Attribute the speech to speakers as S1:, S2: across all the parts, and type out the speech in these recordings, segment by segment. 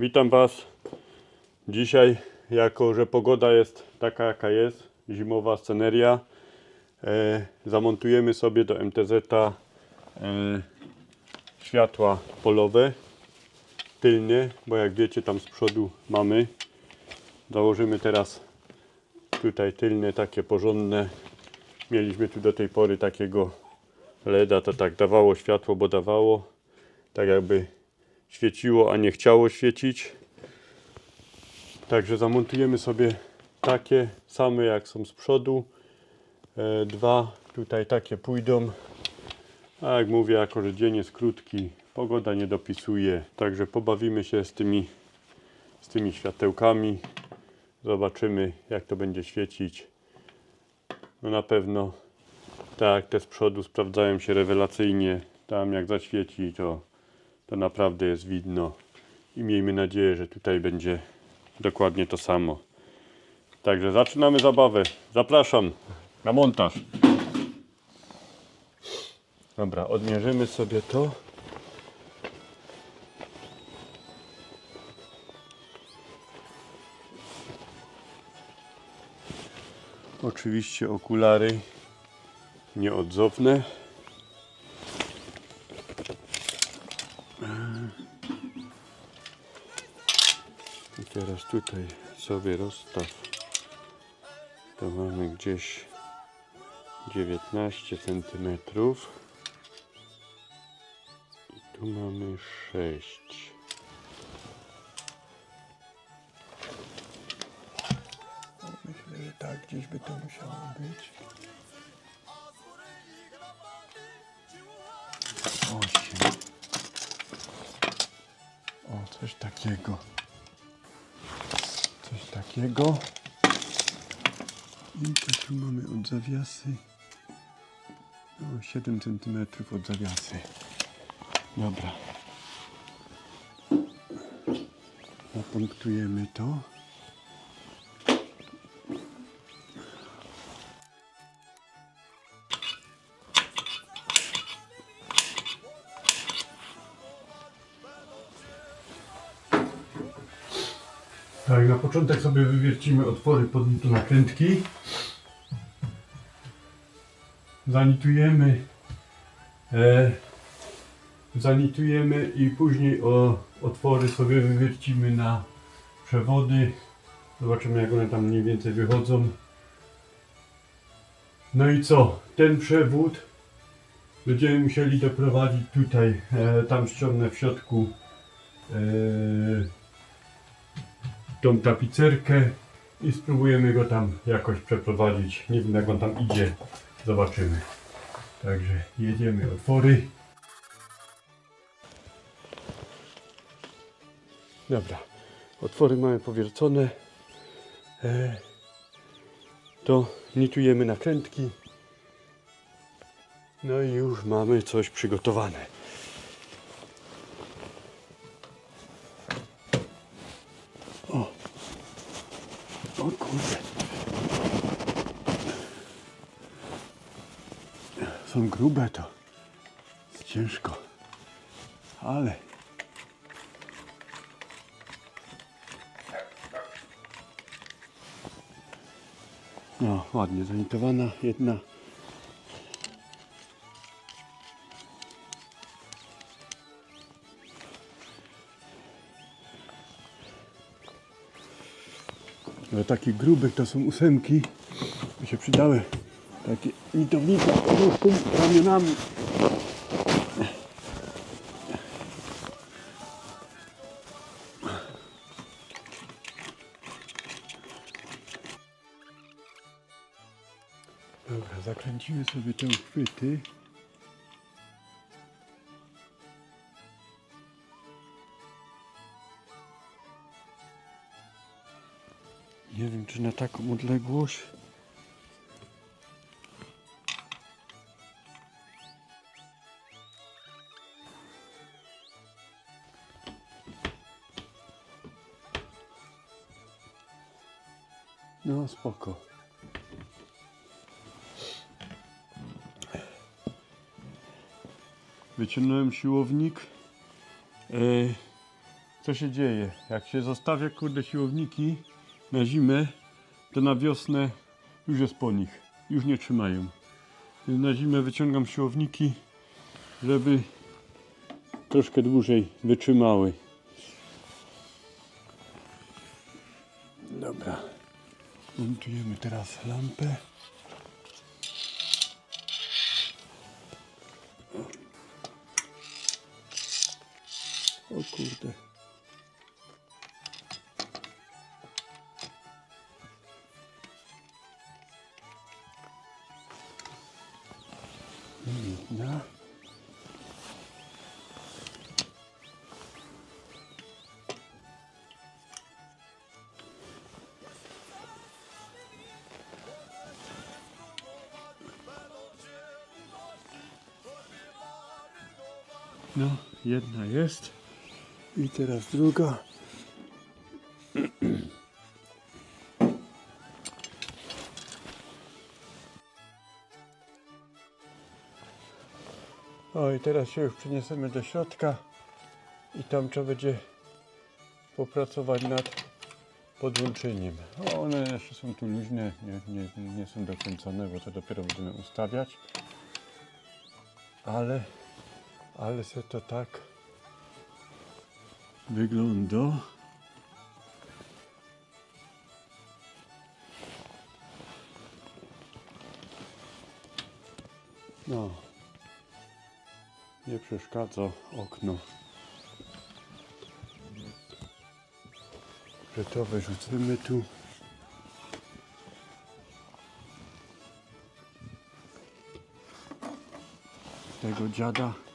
S1: Witam Was. Dzisiaj, jako że pogoda jest taka jaka jest, zimowa sceneria, e, zamontujemy sobie do MTZ e, światła polowe tylnie, bo jak wiecie tam z przodu mamy. Założymy teraz tutaj tylne takie porządne. Mieliśmy tu do tej pory takiego LEDa, to tak dawało światło, bo dawało. Tak jakby świeciło, a nie chciało świecić. Także zamontujemy sobie takie same jak są z przodu. E, dwa tutaj takie pójdą. A jak mówię, jako że dzień jest krótki, pogoda nie dopisuje. Także pobawimy się z tymi, z tymi światełkami. Zobaczymy jak to będzie świecić. No na pewno tak, te z przodu sprawdzają się rewelacyjnie. Tam jak zaświeci to to naprawdę jest widno i miejmy nadzieję, że tutaj będzie dokładnie to samo. Także zaczynamy zabawę. Zapraszam na montaż. Dobra, odmierzymy sobie to. Oczywiście okulary nieodzowne. Tutaj sobie rozstaw. To mamy gdzieś 19 cm. I tu mamy 6.
S2: Myślę, że tak gdzieś by to musiało być. 8. O, coś takiego. Takiego. I to tu mamy od zawiasy. O, 7 cm od zawiasy. Dobra. Zapunktujemy to.
S1: Na początek sobie wywiercimy otwory pod do nakrętki. Zanitujemy. E, zanitujemy i później o, otwory sobie wywiercimy na przewody. Zobaczymy jak one tam mniej więcej wychodzą. No i co? Ten przewód będziemy musieli doprowadzić tutaj. E, tam ściągnę w środku e, tą tapicerkę i spróbujemy go tam jakoś przeprowadzić. Nie wiem jak on tam idzie. Zobaczymy. Także jedziemy otwory. Dobra. Otwory mamy powiercone. E, to nitujemy nakrętki. No i już mamy coś przygotowane. Grube to. Ciężko. Ale. No, ładnie zanitowana jedna. Ale takich grubych to są ósemki. By się przydały takie nitownice nóżką, ramionami. Dobra, zakręcimy sobie te uchwyty. Nie wiem, czy na taką odległość. No, spoko. Wyciągnąłem siłownik. E,
S2: co się dzieje? Jak się zostawia kurde siłowniki na zimę, to na wiosnę już jest po nich. Już nie trzymają. Więc na zimę wyciągam siłowniki, żeby troszkę dłużej wytrzymały. Montujemy teraz lampę. O kurde. Jedna. No, jedna jest. I teraz druga. O i teraz się już przeniesiemy do środka i tam trzeba będzie popracować nad podłączeniem. O, one jeszcze są tu luźne, nie, nie, nie są dokręcone, bo to dopiero będziemy ustawiać. Ale, ale se to tak wygląda. No. Nie przeszkadza okno. Że to wyrzucimy tu. Tego dziada.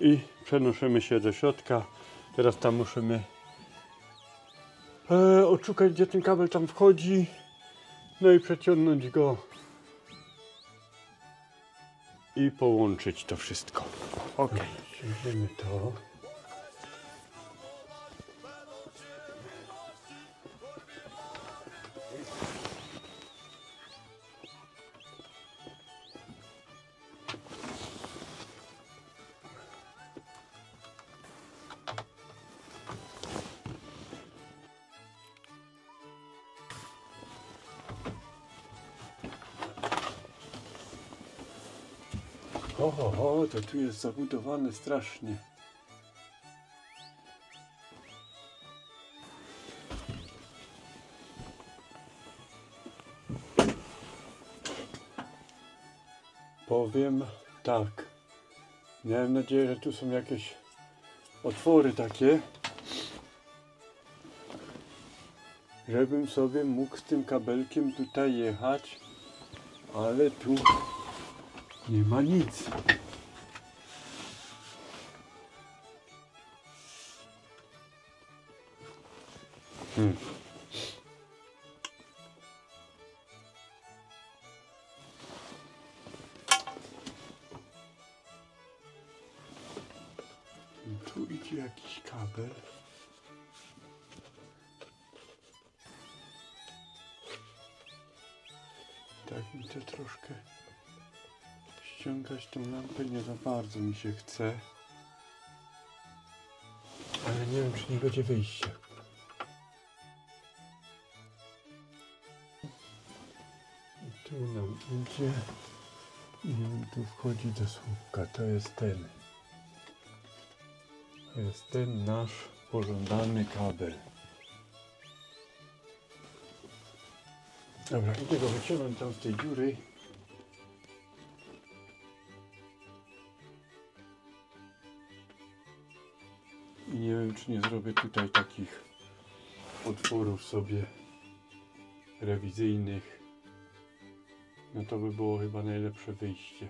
S2: I przenosimy się do środka. Teraz tam musimy e, odszukać, gdzie ten kabel tam wchodzi. No i przeciągnąć go. I połączyć to wszystko. Ok. Weźmiemy to. O, o, o, to tu jest zabudowane strasznie. Powiem tak. Miałem nadzieję, że tu są jakieś otwory takie, żebym sobie mógł z tym kabelkiem tutaj jechać, ale tu nie ma nic. Hmm. Tu idzie jakiś kabel. Tak mi to troszkę ściągać tą lampę nie za bardzo mi się chce. Ale nie wiem, czy nie będzie wyjścia. I tu nam idzie. I tu wchodzi do słupka. To jest ten. To jest ten nasz pożądany kabel. Dobra, idę go wyciągnąć tam z tej dziury. Nie zrobię tutaj takich otworów sobie rewizyjnych. No to by było chyba najlepsze wyjście.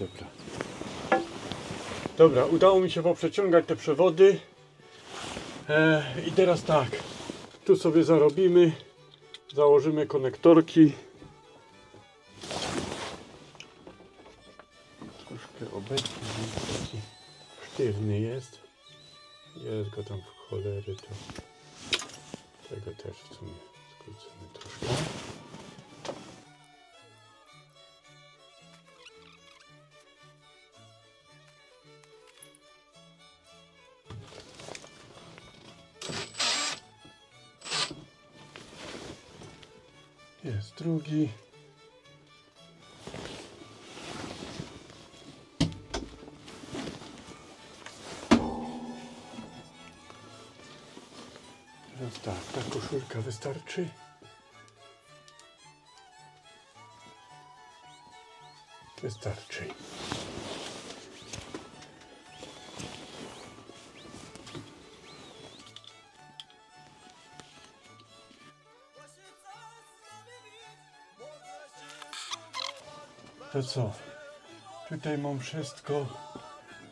S2: Dobra. Dobra, udało mi się poprzeciągać te przewody. E, I teraz tak. Tu sobie zarobimy. Założymy konektorki.
S1: Sztywny jest. Jest go tam w cholery, to tego też w sumie skrócimy troszkę. Jest drugi. Koszulka wystarczy. Wystarczy. To co? Tutaj mam wszystko.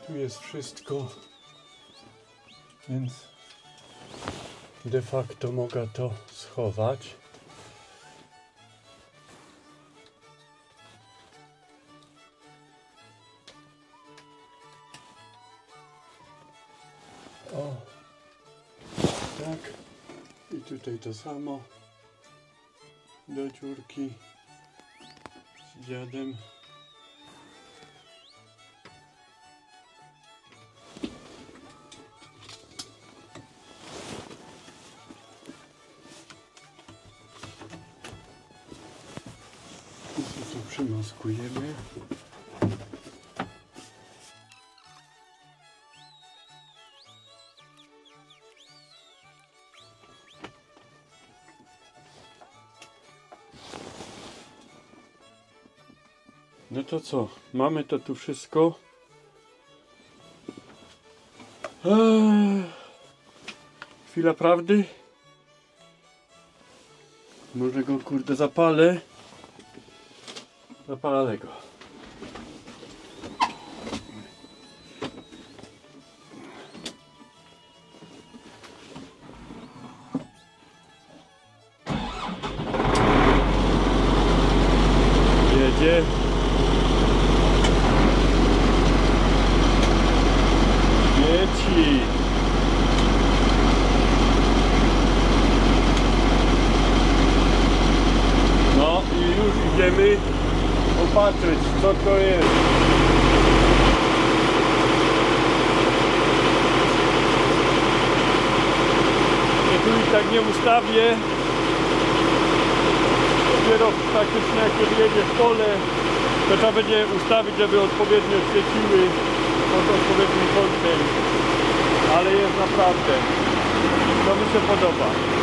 S1: Tu jest wszystko. Więc de facto mogę to schować. O, tak. I tutaj to samo. Do dziurki z dziadem. Przymaskujemy? No to co? Mamy to tu wszystko. Eee, chwila prawdy. Może go kurde zapalę. Zapalę go. Tu i tak nie ustawię. Dopiero faktycznie jak jedzie w pole, to trzeba będzie ustawić, żeby odpowiednio świeciły pod odpowiednim kątem. Ale jest naprawdę. To mi się podoba.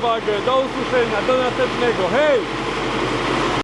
S1: Uwagę. Do usłyszenia. Do następnego. Hej!